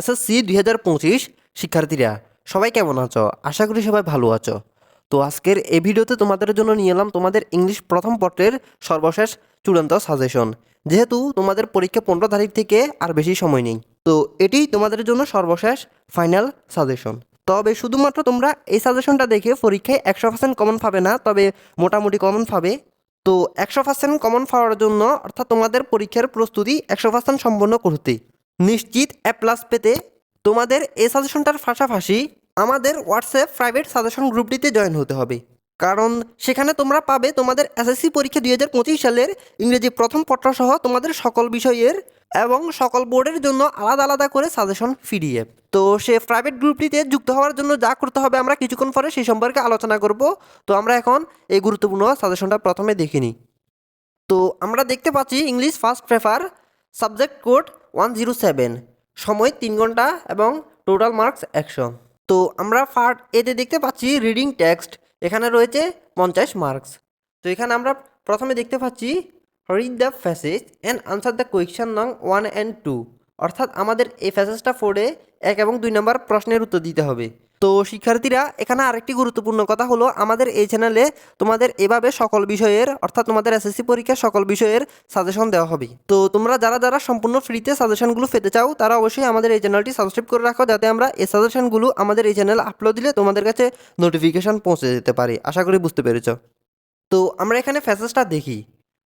SSC দুই হাজার পঁচিশ শিক্ষার্থীরা, সবাই কেমন আছো? আশা করি সবাই ভালো আছো। তো আজকের এই ভিডিওতে তোমাদের জন্য নিয়ে এলাম তোমাদের ইংলিশ প্রথম পত্রের সর্বশেষ চূড়ান্ত সাজেশন যেহেতু তোমাদের পরীক্ষা পনেরো তারিখ থেকে আর বেশি সময় নেই, তো এটি তোমাদের জন্য সর্বশেষ ফাইনাল সাজেশন তবে শুধুমাত্র তোমরা এই সাজেশনটা দেখে পরীক্ষায় একশো পার্সেন্ট কমন পাবে না, তবে মোটামুটি কমন পাবে। তো একশো পার্সেন্ট কমন পাওয়ার জন্য অর্থাৎ তোমাদের পরীক্ষার প্রস্তুতি একশো পার্সেন্ট সম্পন্ন করতে। নিশ্চিত এ প্লাস পেতে তোমাদের এই সাজেশনটার পাশাপাশি আমাদের হোয়াটসঅ্যাপ প্রাইভেট সাজেশন গ্রুপটিতে জয়েন হতে হবে। কারণ সেখানে তোমরা পাবে তোমাদের এসএসসি পরীক্ষা দুই হাজার পঁচিশ সালের ইংরেজি প্রথম পত্রসহ তোমাদের সকল বিষয়ের এবং সকল বোর্ডের জন্য আলাদা আলাদা করে সাজেশন পিডিএফ তো সে প্রাইভেট গ্রুপটিতে যুক্ত হওয়ার জন্য যা করতে হবে আমরা কিছুক্ষণ পরে সেই সম্পর্কে আলোচনা করব। তো আমরা এখন এই গুরুত্বপূর্ণ সাজেশনটা প্রথমে দেখে নিই। তো আমরা দেখতে পাচ্ছি English first paper subject code one zero seven সময় তিন ঘণ্টা এবং টোটাল মার্কস একশো। তো আমরা ফার্ট এতে দেখতে পাচ্ছি রিডিং টেক্সট এখানে রয়েছে পঞ্চাশ মার্কস তো এখানে আমরা প্রথমে দেখতে পাচ্ছি read the passage and answer the question নং ওয়ান অ্যান্ড টু অর্থাৎ আমাদের এই ফ্যাসেজটা পড়ে এক এবং দুই নম্বর প্রশ্নের উত্তর দিতে হবে। তো শিক্ষার্থীরা, এখানে আরেকটি গুরুত্বপূর্ণ কথা হলো আমাদের এই চ্যানেলে তোমাদের এভাবে সকল বিষয়ের, অর্থাৎ তোমাদের এসএসসি পরীক্ষার সকল বিষয়ের সাজেশন দেওয়া হবে। তো তোমরা যারা যারা সম্পূর্ণ ফ্রিতে সাজেশনগুলো পেতে চাও, তারা অবশ্যই আমাদের এই চ্যানেলটি সাবস্ক্রাইব করে রাখো, যাতে আমরা এই সাজেশনগুলো আমাদের এই চ্যানেল আপলোড দিলে তোমাদের কাছে নোটিফিকেশন পৌঁছে যেতে পারে। আশা করি বুঝতে পেরেছ। তো আমরা এখানে ফ্যাসেজটা দেখি।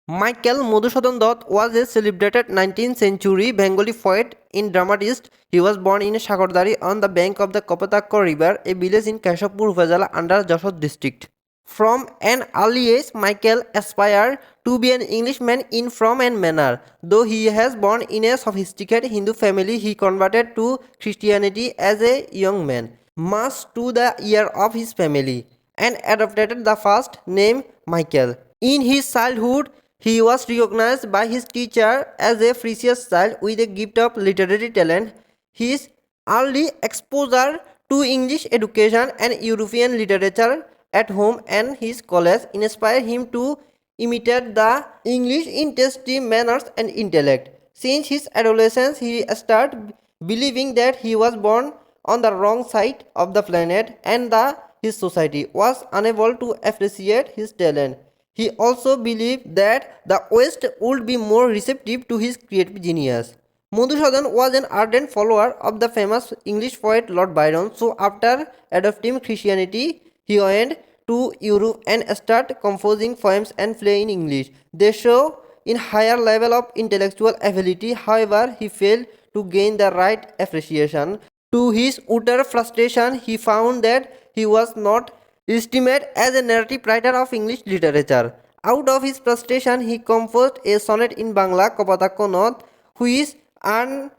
Michael Madhusudan Dutt was a celebrated 19th century Bengali poet and dramatist. He was born in Shakardari on the bank of the Kopatakko River, a village in Kashapur Upazila under Jashod district. From an early age, Michael aspired to be an Englishman in form and manner. Though he has born in a sophisticated Hindu family, he converted to Christianity as a young man, much to the ear of his family, and adopted the first name Michael. In his childhood, he was recognized by his teacher as a precious child with a gift of literary talent. His early exposure to English education and European literature at home and his college inspired him to imitate the English in tasty manners and intellect. Since his adolescence, he started believing that he was born on the wrong side of the planet and that his society was unable to appreciate his talent. He also believed that the West would be more receptive to his creative genius. Madhusudan was an ardent follower of the famous English poet Lord Byron, so after adopting Christianity, he went to Europe and started composing poems and plays in English. They show in higher level of intellectual ability, however, he failed to gain the right appreciation. To his utter frustration, he found that he was not estimated as a narrative writer of English literature. Out of his frustration, he composed a sonnet in Bangla, Kopatako which earned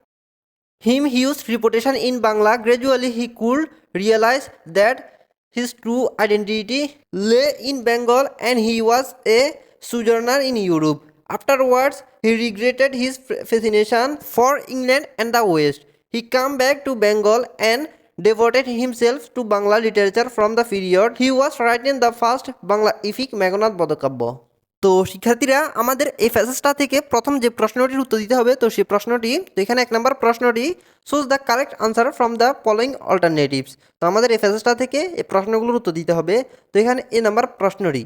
him huge reputation in Bangla. Gradually, he could realize that his true identity lay in Bengal and he was a sojourner in Europe. Afterwards, he regretted his fascination for England and the West. He came back to Bengal and devoted himself to Bangla literature from the period. He was writing the first Bangla epic Meghannath Bodakaব্য তো শিক্ষার্থীরা, আমাদের এই ফ্যাসেজটা থেকে প্রথম যে প্রশ্নটির উত্তর দিতে হবে, তো সেই প্রশ্নটি তো এখানে এক নম্বর প্রশ্নটি choose the correct answer from the following alternatives তো আমাদের এই ফ্যাসেজটা থেকে এই প্রশ্নগুলোর উত্তর দিতে হবে। তো এখানে এ নাম্বার প্রশ্নটি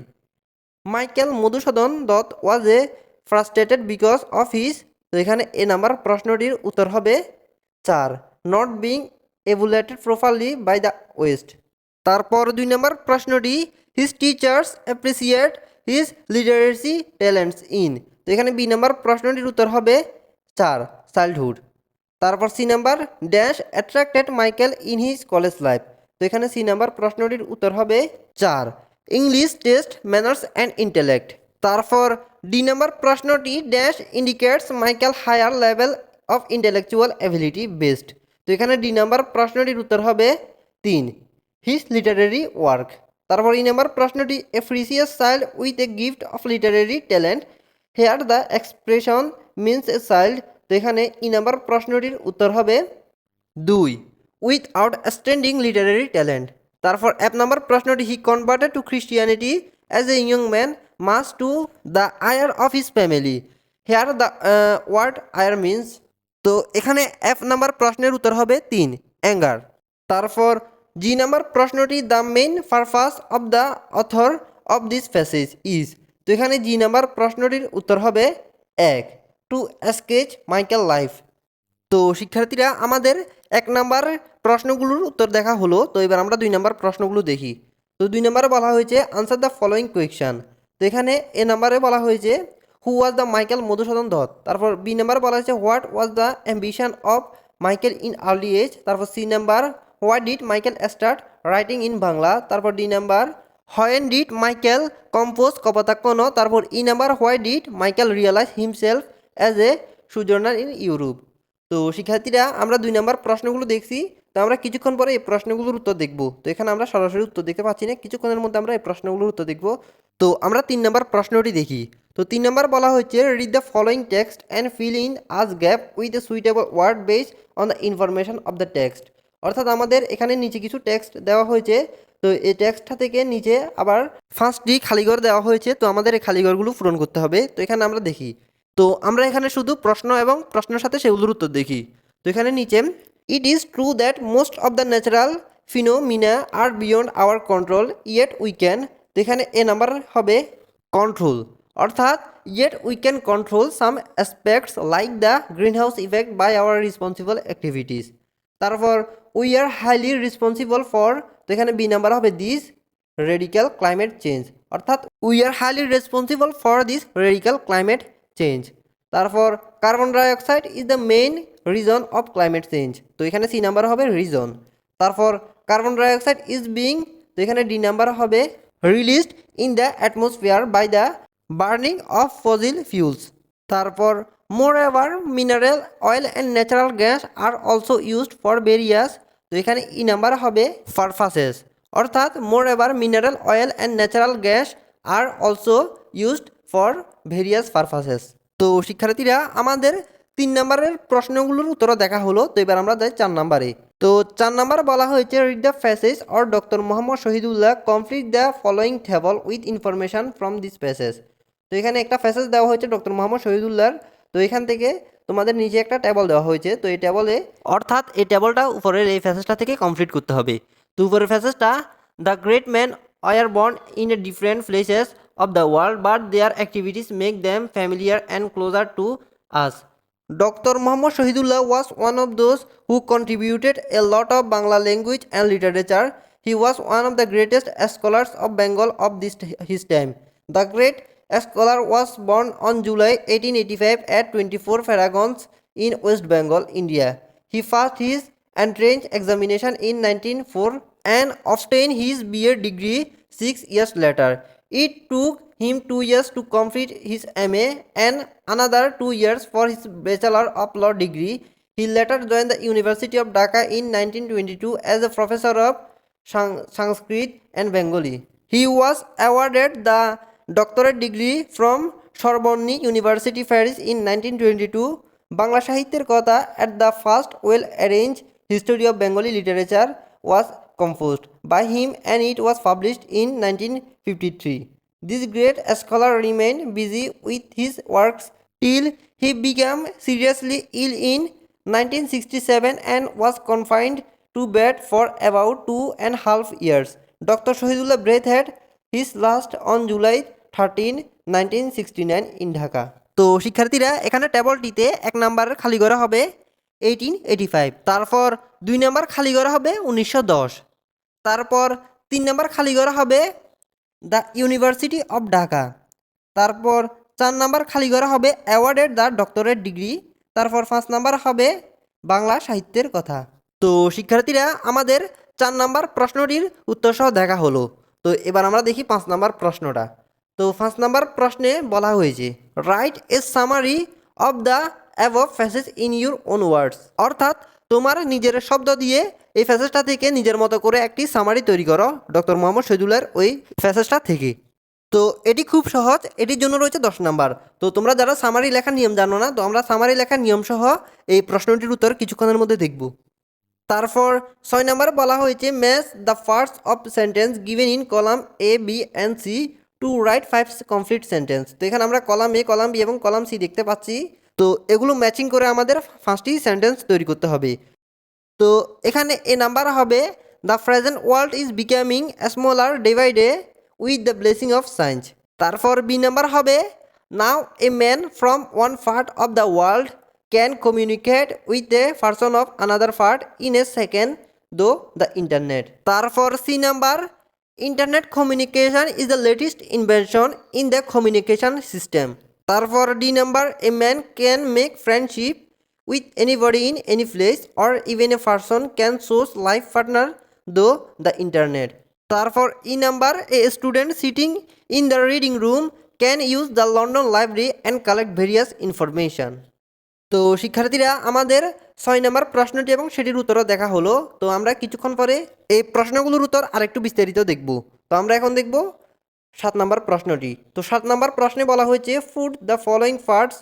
Michael Madhusudan Dutta was a frustrated because of his তো এখানে এ নাম্বার প্রশ্নটির উত্তর হবে, চার not being evaluated properly by the west তারপর দুই নম্বর প্রশ্নটি his teachers appreciate his literacy talents in তো এখানে বি নম্বর প্রশ্নটির উত্তর হবে চার চাইল্ডহুড তারপর C number dash attracted Michael in his college life তো এখানে সি নাম্বার প্রশ্নটির উত্তর হবে চার। English taste manners and intellect তারপর ডি নাম্বার প্রশ্নটি dash indicates Michael higher level of intellectual ability best তো এখানে ডি নাম্বার প্রশ্নটির উত্তর হবে তিন। হিজ লিটারেরি ওয়ার্ক তারপর ই নাম্বার প্রশ্নটি a precious child with a gift of literary talent here the expression means a child তো এখানে ই নাম্বার প্রশ্নটির উত্তর হবে দুই। Without outstanding literary talent তারপর এক নম্বর প্রশ্নটি he converted to Christianity as a young man much to the ire of his family here the word ire means তো এখানে এফ নাম্বার প্রশ্নের উত্তর হবে তিন, অ্যাঙ্গার। তারপর জি নাম্বার প্রশ্নটি the main purpose of the author of this passage is. তো এখানে জি নাম্বার প্রশ্নটির উত্তর হবে এক, টু স্কেচ মাইকেল লাইফ। তো শিক্ষার্থীরা, আমাদের এক নাম্বার প্রশ্নগুলোর উত্তর দেখা হলো, তো এবার আমরা দুই নাম্বার প্রশ্নগুলো দেখি। তো দুই নাম্বারে বলা হয়েছে আনসার দ্য ফলোয়িং কোয়েকশন তো এখানে এ নাম্বারে বলা হয়েছে who was the Michael Madhusudan Dutta তারপর বি নাম্বার বলা হয়েছে what was the ambition of Michael in early age তারপর C number what did Michael start writing in Bangla তারপর D number when did Michael compose Kapotaksha তারপর E number why did Michael realize himself as a sojourner in Europe তো শিক্ষার্থীরা, আমরা দুই number প্রশ্নগুলো দেখছি, তো আমরা কিছুক্ষণ পরে এই প্রশ্নগুলোর উত্তর দেখব। তো এখানে আমরা সরাসরি উত্তর দেখতে পাচ্ছি না, কিছুক্ষণের মধ্যে আমরা এই প্রশ্নগুলোর উত্তর দেখব। তো আমরা তিন নাম্বার প্রশ্নটি দেখি। তো তিন নাম্বার বলা হচ্ছে read the following text and fill in each gap with a suitable word base on the information of the text অর্থাৎ আমাদের এখানে নিচে কিছু টেক্সট দেওয়া হয়েছে, তো এই টেক্সটটা থেকে নিচে আবার ফার্স্টটি খালিঘর দেওয়া হয়েছে, তো আমাদের এই খালিঘরগুলো পূরণ করতে হবে। তো এখানে আমরা দেখি, তো আমরা এখানে শুধু প্রশ্ন এবং প্রশ্নের সাথে সেগুলোর উত্তর দেখি। তো এখানে নিচে it is true that most of the natural phenomena are beyond our control yet we can তো এখানে এ নাম্বার হবে কন্ট্রোল অর্থাৎ yet we can control some aspects like the greenhouse effect by our responsible activities তারপর we are highly responsible for তো এখানে B number হবে this radical climate change অর্থাৎ we are highly responsible for this radical climate change তারপর carbon dioxide is the main reason of climate change তো এখানে C number হবে reason তারপর carbon dioxide is being তো এখানে D number হবে released in the atmosphere by the burning of fossil fuels. তারপর moreover mineral oil and natural gas are also used for various তো এখানে ই নাম্বার হবে purposes. অর্থাৎ moreover mineral oil and natural gas are also used for various purposes. তো শিক্ষার্থীরা, আমাদের তিন নম্বরের প্রশ্নগুলোর উত্তর দেখা হলো, তো এবার আমরা যাই চার নম্বরে। তো চার নম্বর বলা হয়েছে read the passage on doctor Mohammad Shahidullah complete the following table with information from this passage তো এখানে একটা ফ্যাসেজ দেওয়া হয়েছে ডক্টর মোহাম্মদ শহীদুল্লাহর। তো এখান থেকে তোমাদের নিজে একটা টেবল দেওয়া হয়েছে। তো এই টেবলে অর্থাৎ এই টেবলটা উপরের এই ফ্যাসেজটা থেকে কমপ্লিট করতে হবে। তো উপরের ফ্যাসেজটা the great man are born in a different places of the world but their activities make them familiar and closer to us doctor Mohammad Shahidullah was one of those who contributed a lot of Bangla language and literature he was one of the greatest scholars of Bengal of this his time the great scholar was born on July 1885 at 24 Faragons in West Bengal, India. He passed his entrance examination in 1904 and obtained his BA degree six years later. It took him two years to complete his MA and another two years for his Bachelor of Law degree. He later joined the University of Dhaka in 1922 as a professor of Sanskrit and Bengali. He was awarded the doctorate degree from Sorbonne University, Paris in 1922. Bangla সাহিত্যের কথা at the first well arranged history of Bengali literature was composed by him and it was published in 1953. This great scholar remained busy with his works till he became seriously ill in 1967 and was confined to bed for about two and a half years. Dr. Shahidullah breathed had his last on July 13, 1969 in Dhaka. তো শিক্ষার্থীরা এখানে টেবলটিতে এক number খালি করা হবে eighteen eighty five তারপর দুই নাম্বার খালি করা হবে উনিশশো দশ। তারপর তিন নাম্বার খালি করা হবে দ্য ইউনিভার্সিটি অফ ঢাকা তারপর চার নাম্বার খালি করা হবে অ্যাওয়ার্ডেড দ্য ডক্টরেট ডিগ্রি তারপর পাঁচ নাম্বার হবে বাংলা সাহিত্যের কথা। তো শিক্ষার্থীরা আমাদের চার নাম্বার প্রশ্নটির উত্তর সহ দেখা হলো। তো এবার আমরা দেখি পাঁচ নাম্বার প্রশ্নটা। তো পাঁচ নাম্বার প্রশ্নে বলা হয়েছে write a summary of the above passage in your own words অর্থাৎ তোমার নিজের শব্দ দিয়ে এই ফ্যাসেজটা থেকে নিজের মতো করে একটি সামারি তৈরি করো ডক্টর মোহাম্মদ শহীদুল্লাহর ওই ফ্যাসেজটা থেকে। তো এটি খুব সহজ, এটির জন্য রয়েছে দশ নাম্বার তো তোমরা যারা সামারি লেখার নিয়ম জানো না, তো আমরা সামারি লেখার নিয়ম সহ এই প্রশ্নটির উত্তর কিছুক্ষণের মধ্যে দেখব। তারপর ছয় নাম্বার বলা হয়েছে match the first of sentence given in column A B and C to write five complete sentence তো এখানে আমরা কলাম এ কলাম বি এবং কলাম সি দেখতে পাচ্ছি। তো এগুলো ম্যাচিং করে আমাদের পাঁচটি সেন্টেন্স তৈরি করতে হবে। তো এখানে এ নাম্বার হবে the present world is becoming smaller day with the blessing of science তারপর বি নাম্বার হবে now a man from one part of the world can communicate with a person of another part in a second though the internet তারপর C number internet communication is the latest invention in the communication system তারপর D number a man can make friendship with anybody in any place or even a person can choose life partner though the internet. তারপর E number a student sitting in the reading room can use the London library and collect various information তো শিক্ষার্থীরা, আমাদের ছয় নম্বর প্রশ্নটি এবং সেটির উত্তরও দেখা হলো। তো আমরা কিছুক্ষণ পরে এই প্রশ্নগুলোর উত্তর আরেকটু বিস্তারিত দেখব। তো আমরা এখন দেখব সাত নম্বর প্রশ্নটি। তো সাত নম্বর প্রশ্নে বলা হয়েছে put the following parts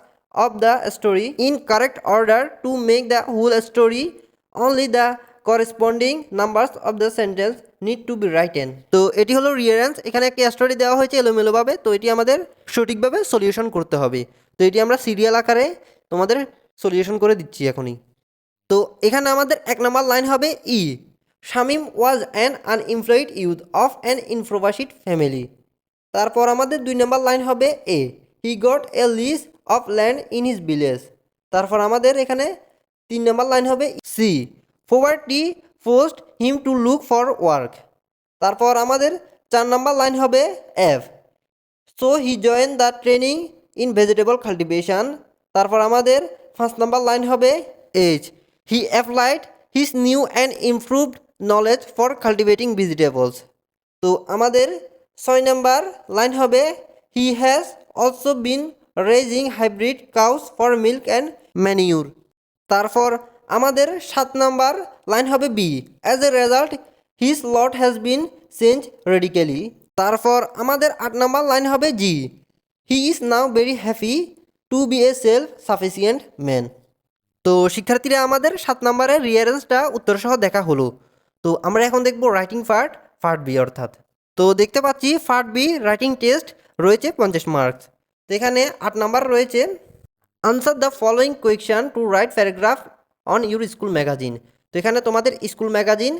of the story in correct order to make the whole story only the corresponding numbers of the sentence need to be written তো এটি হলো রিয়ারেন্স এখানে একটি স্টোরি দেওয়া হয়েছে এলোমেলোভাবে। তো এটি আমাদের সঠিকভাবে সলিউশন করতে হবে। তো এটি আমরা সিরিয়াল আকারে তোমাদের সলিউশন করে দিচ্ছি এখনই। তো এখানে আমাদের এক নম্বর লাইন হবে E Shamim was an unemployed youth of an impoverished family তারপর আমাদের দুই নম্বর লাইন হবে A he got a lease of land in his village তারপর আমাদের এখানে তিন নম্বর লাইন হবে C poverty forced him to look for work তারপর আমাদের চার নম্বর লাইন হবে F so he join the training in vegetable cultivation তারপর আমাদের পাঁচ নাম্বার লাইন হবে H he applied his new and improved knowledge for cultivating vegetables তো আমাদের ছয় নাম্বার লাইন হবে he has also been raising hybrid cows for milk and manure তারপর আমাদের সাত নাম্বার লাইন হবে B as a result his lot has been change radically তারপর আমাদের আট নাম্বার লাইন হবে G he is now very happy to be a self sufficient man তো শিক্ষার্থীরা, আমাদের সাত নম্বরের রিয়ারেন্সটা উত্তরসহ দেখা হলো। তো আমরা এখন দেখব রাইটিং পার্ট পার্ট বি অর্থাৎ। তো দেখতে পাচ্ছি পার্ট বি রাইটিং টেস্ট রয়েছে পঞ্চাশ মার্কস তো এখানে আট নাম্বার রয়েছে answer the following question to write paragraph on your school magazine তো এখানে তোমাদের স্কুল ম্যাগাজিন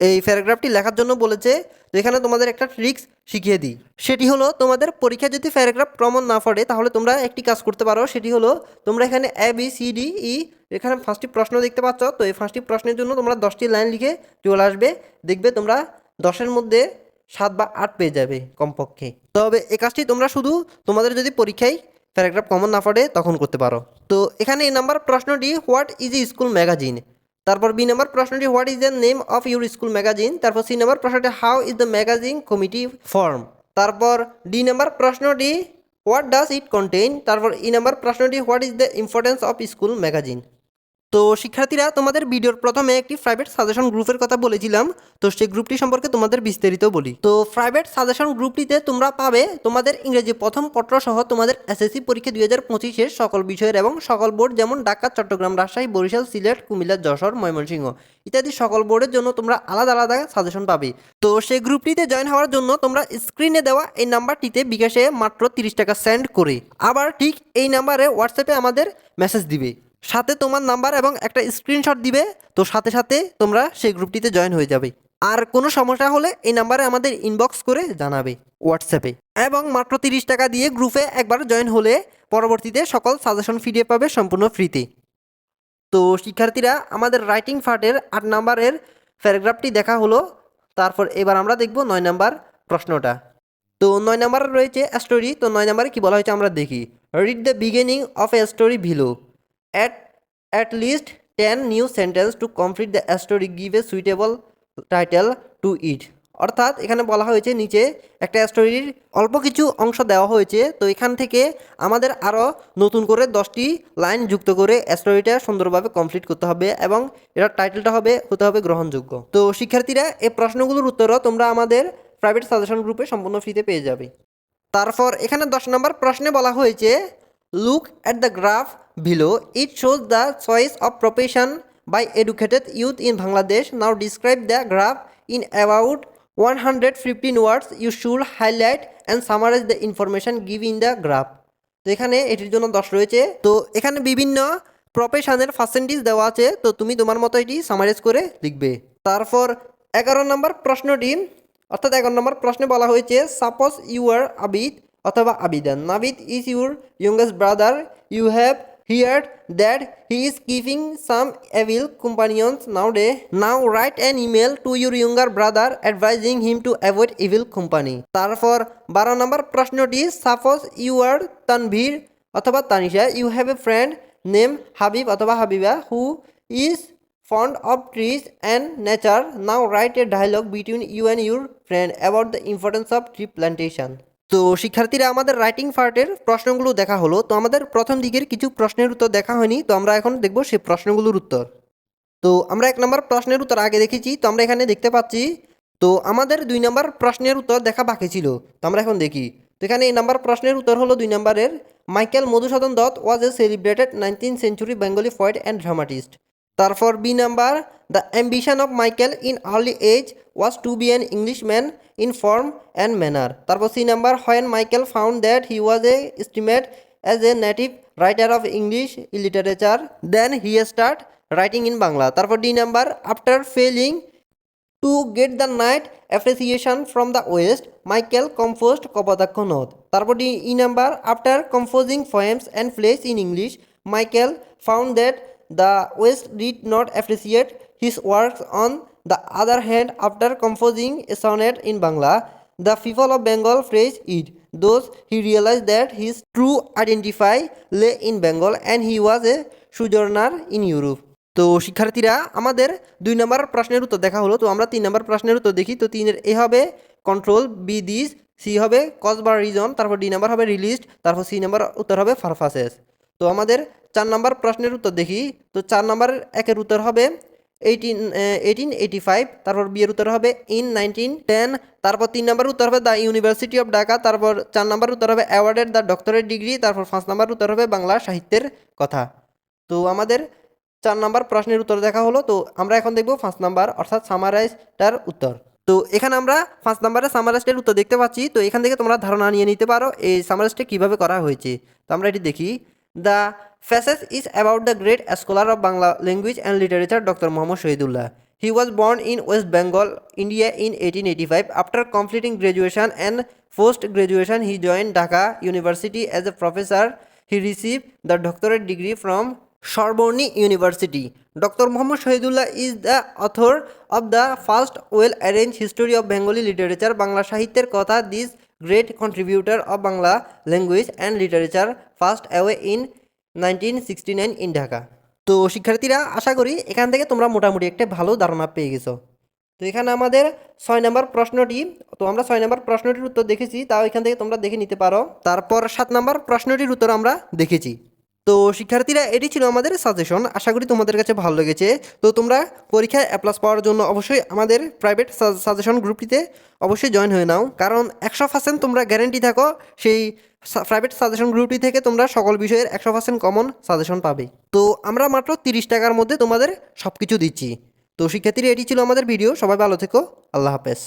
এই প্যারাগ্রাফটি লেখার জন্য বলেছে। তো এখানে তোমাদের একটা ট্রিক্স শিখিয়ে দিই। সেটি হলো তোমাদের পরীক্ষা যদি প্যারাগ্রাফ প্রমাণ না পড়ে, তাহলে তোমরা একটি কাজ করতে পারো। সেটি হলো তোমরা এখানে A B C D E এখানে পাঁচটি প্রশ্ন দেখতে পাচ্ছ। তো এই পাঁচটি প্রশ্নের জন্য তোমরা দশটি লাইন লিখে চলে আসবে। দেখবে তোমরা দশের মধ্যে সাত বা আট পেয়ে যাবে কমপক্ষে। তবে এ কাজটি তোমরা শুধু তোমাদের যদি পরীক্ষায় প্যারাগ্রাফ কমন না পড়ে, তখন করতে পারো। তো এখানে এই নাম্বার প্রশ্নটি হোয়াট ইজ স্কুল ম্যাগাজিন তারপর বি নাম্বার প্রশ্নটি what is the name of your school magazine তারপর সি নম্বর প্রশ্নটি how is the magazine committee form তারপর ডি নাম্বার প্রশ্নটি হোয়াট ডাজ ইট কন্টেন তারপর ই নাম্বার প্রশ্নটি what is the importance of school magazine তো শিক্ষার্থীরা, তোমাদের ভিডিওর প্রথমে একটি প্রাইভেট সাজেশন গ্রুপের কথা বলেছিলাম। তো সেই গ্রুপটি সম্পর্কে তোমাদের বিস্তারিত বলি। তো প্রাইভেট সাজেশন গ্রুপটিতে তোমরা পাবে তোমাদের ইংরেজি প্রথম পত্র সহ তোমাদের এসএসসি পরীক্ষা দুই হাজার পঁচিশের সকল বিষয়ের এবং সকল বোর্ড যেমন ঢাকা, চট্টগ্রাম, রাজশাহী, বরিশাল, সিলেট, কুমিল্লা, যশোর, ময়মনসিংহ ইত্যাদি সকল বোর্ডের জন্য তোমরা আলাদা আলাদা সাজেশন পাবে। তো সেই গ্রুপটিতে জয়েন হওয়ার জন্য তোমরা স্ক্রিনে দেওয়া এই নাম্বারটিতে বিকাশে মাত্র তিরিশ টাকা সেন্ড করে। আবার ঠিক এই নাম্বারে হোয়াটসঅ্যাপে আমাদের মেসেজ দিবে। সাথে তোমার নাম্বার এবং একটা স্ক্রিনশট দিবে, তো সাথে সাথে তোমরা সেই গ্রুপটিতে জয়েন হয়ে যাবে। আর কোনো সমস্যা হলে এই নাম্বারে আমাদের ইনবক্স করে জানাবে হোয়াটসঅ্যাপে এবং মাত্র তিরিশ টাকা দিয়ে গ্রুপে একবার জয়েন হলে পরবর্তীতে সকল সাজেশন ফিরিয়ে পাবে সম্পূর্ণ ফ্রিতে তো শিক্ষার্থীরা, আমাদের রাইটিং ফার্টের আট নাম্বারের প্যারাগ্রাফটি দেখা হলো, তারপর এবার আমরা দেখব নয় নাম্বার প্রশ্নটা। তো নয় নাম্বার রয়েছে স্টোরি তো নয় নাম্বারে কী বলা হয়েছে আমরা দেখি। Read the beginning of a story below at at least ten new sentence to complete the story give a suitable title to it অর্থাৎ এখানে বলা হয়েছে, নিচে একটা স্টোরির অল্প কিছু অংশ দেওয়া হয়েছে, তো এখান থেকে আমাদের আরও নতুন করে দশটি লাইন যুক্ত করে স্টোরিটা সুন্দরভাবে কমপ্লিট করতে হবে এবং এটার টাইটেলটা হবে, হতে হবে গ্রহণযোগ্য। তো শিক্ষার্থীরা এই প্রশ্নগুলোর উত্তরও তোমরা আমাদের প্রাইভেট সাজেশন গ্রুপে সম্পূর্ণ ফ্রিতে পেয়ে যাবে। তারপর এখানে দশ নম্বর প্রশ্নে বলা হয়েছে look at the graph shows the choice of profession by educated youth in Bangladesh now describe the graph in about one hundred fifteen words you should highlight and summarise the information give in the graph তো এখানে এটির জন্য দশ রয়েছে। তো এখানে বিভিন্ন প্রফেশনের percentage দেওয়া আছে। তো তুমি তোমার মতো এটি সামারাইজ করে লিখবে। তারপর এগারো নম্বর প্রশ্নটি, অর্থাৎ এগারো নম্বর প্রশ্নে বলা হয়েছে সাপোজ ইউ আর আবিদ অথবা Abidan. Nabid is your youngest brother you have heard that he is keeping some evil companions nowadays now write an email to your younger brother advising him to avoid evil company তারপর বারো নম্বর প্রশ্নটি suppose you are Tanvir অথবা Tanisha you have a friend name Habib অথবা Habiba who is fond of trees and nature now write a dialogue between you and your friend about the importance of tree plantation তো শিক্ষার্থীরা, আমাদের writing পার্টের প্রশ্নগুলো দেখা হলো। তো আমাদের প্রথম দিকের কিছু প্রশ্নের উত্তর দেখা হয়নি। তো আমরা এখন দেখব সেই প্রশ্নগুলোর উত্তর। তো আমরা এক নম্বর প্রশ্নের উত্তর আগে দেখেছি। তো আমরা এখানে দেখতে পাচ্ছি, তো আমাদের দুই নম্বর প্রশ্নের উত্তর দেখা বাকি ছিল। তো আমরা এখন দেখি। তো এখানে এই নাম্বার প্রশ্নের উত্তর হলো দুই নম্বরের, Michael Madhusudan Dutt was a celebrated nineteen century Bengali poet and dramatist তারপর B number the ambition of Michael in early age was to be an Englishman in form and manner তারপর C number when Michael found that he was a estimate as a native writer of English literature then he start writing in Bangla তারপর D number after failing To get the night appreciation from the West, Michael composed Kapotaksha Nad তারপর E number after composing poems and plays in English, Michael found that the West did not appreciate his works. On the other hand after composing a sonnet in Bangla the people of Bengal praised it. Thus, he realize that his true identify lay in Bengal and he was a sojourner in Europe তো শিক্ষার্থীরা আমাদের দুই নম্বর প্রশ্নের উত্তর দেখা হলো। তো আমরা তিন নম্বর প্রশ্নের উত্তর দেখি। তো তিনের এ হবে কন্ট্রোল বি দিস সি হবে কজ বা রিজন তারপর ডি নাম্বার হবে রিলিজড তারপর সি নাম্বার উত্তর হবে ফারফাসেস তো আমাদের চার নম্বর প্রশ্নের উত্তর দেখি। তো চার নম্বরের একের উত্তর হবে এইটিন এইটিন এইটি ফাইভ তারপর বিয়ের উত্তর হবে ইন নাইনটিন টেন তারপর তিন নম্বর উত্তর হবে দ্য ইউনিভার্সিটি অফ ঢাকা তারপর চার নম্বর উত্তর হবে অ্যাওয়ার্ডেড দ্য ডক্টরেট ডিগ্রি তারপর পাঁচ নম্বর উত্তর হবে বাংলা সাহিত্যের কথা। তো আমাদের চার নাম্বার প্রশ্নের উত্তর দেখা হলো, তো আমরা এখন দেখব পাঁচ নাম্বার অর্থাৎ সামারাইজটার উত্তর। তো এখানে আমরা পাঁচ নাম্বারে সামারাইজটার উত্তর দেখতে পাচ্ছি, তো এখান থেকে তোমরা ধারণা নিয়ে নিতে পারো এই সামারাইজটা কীভাবে করা হয়েছে। তো আমরা এটি দেখি। The passage is about the great scholar of Bangla language and literature doctor Mohammad Shahidullah he was born in West Bengal India in eighteen eighty five after completing graduation and post graduation he join Dhaka university as a professor he receive the doctorate degree from Sorbonne university doctor Mohammad Shahidullah is the author of the first well arrange history of Bengali literature Bangla contributor of Bangla literature passed away in nineteen sixty nine in Dhaka তো শিক্ষার্থীরা, আশা করি এখান থেকে তোমরা মোটামুটি একটা ভালো ধারণা পেয়ে গেছো। তো এখানে আমাদের ছয় নম্বর প্রশ্নটি, তো আমরা ছয় নম্বর প্রশ্নটির উত্তর দেখেছি, তাও এখান থেকে তোমরা দেখে নিতে পারো। তারপর সাত নম্বর প্রশ্নটির উত্তর আমরা দেখেছি। তো শিক্ষার্থীরা, এটি ছিল আমাদের সাজেশন আশা করি তোমাদের কাছে ভালো লেগেছে। তো তোমরা পরীক্ষায় অ্যাপ্লাস পাওয়ার জন্য অবশ্যই আমাদের প্রাইভেট সাজেশন গ্রুপটিতে অবশ্যই জয়েন হয়ে নাও। কারণ একশো পার্সেন্ট তোমরা গ্যারেন্টি থাকো, সেই প্রাইভেট সাজেশন গ্রুপটি থেকে তোমরা সকল বিষয়ের একশো পার্সেন্ট কমন সাজেশন পাবে। তো আমরা মাত্র তিরিশ টাকার মধ্যে তোমাদের সব কিছু দিচ্ছি। তো শিক্ষার্থীরা, এটি ছিল আমাদের ভিডিও সবাই ভালো থেকো। আল্লাহ হাফেজ।